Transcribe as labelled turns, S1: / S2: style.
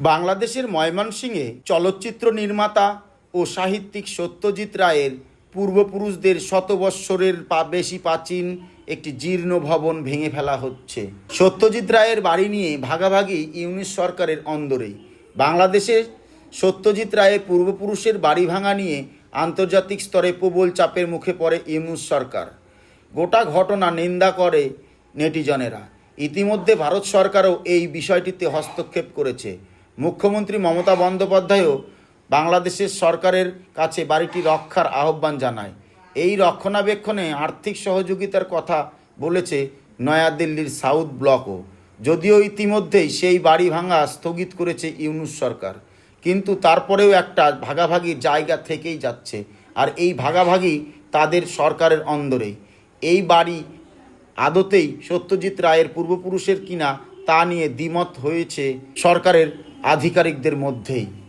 S1: বাংলাদেশের ময়মনসিংহে চলচ্চিত্র নির্মাতা ও সাহিত্যিক সত্যজিৎ রায়ের পূর্বপুরুষদের শতবৎসরের পা বেশি প্রাচীন একটি জীর্ণ ভবন ভেঙে ফেলা হচ্ছে। সত্যজিৎ রায়ের বাড়ি নিয়ে ভাগাভাগি ইউনিশ সরকারের অন্দরেই বাংলাদেশে সত্যজিৎ রায়ের পূর্বপুরুষের বাড়ি ভাঙা নিয়ে আন্তর্জাতিক স্তরে প্রবল চাপের মুখে পড়ে ইউনুস সরকার। গোটা ঘটনা নিন্দা করে নেটিজনেরা। ইতিমধ্যে ভারত সরকারও এই বিষয়টিতে হস্তক্ষেপ করেছে। মুখ্যমন্ত্রী মমতা বন্দ্যোপাধ্যায়ও বাংলাদেশের সরকারের কাছে বাড়িটি রক্ষার আহ্বান জানায়। এই রক্ষণাবেক্ষণে আর্থিক সহযোগিতার কথা বলেছে নয়াদিল্লির সাউথ ব্লকও। যদিও ইতিমধ্যেই সেই বাড়ি ভাঙা স্থগিত করেছে ইউনুস সরকার। কিন্তু তারপরেও একটা ভাগাভাগি জায়গা থেকেই যাচ্ছে, আর এই ভাগাভাগি তাদের সরকারের অন্দরেই। এই বাড়ি আদতেই সত্যজিৎ রায়ের পূর্বপুরুষের কিনা তা নিয়ে দ্বিমত হয়েছে সরকারের আধিকারিকদের মধ্যেই।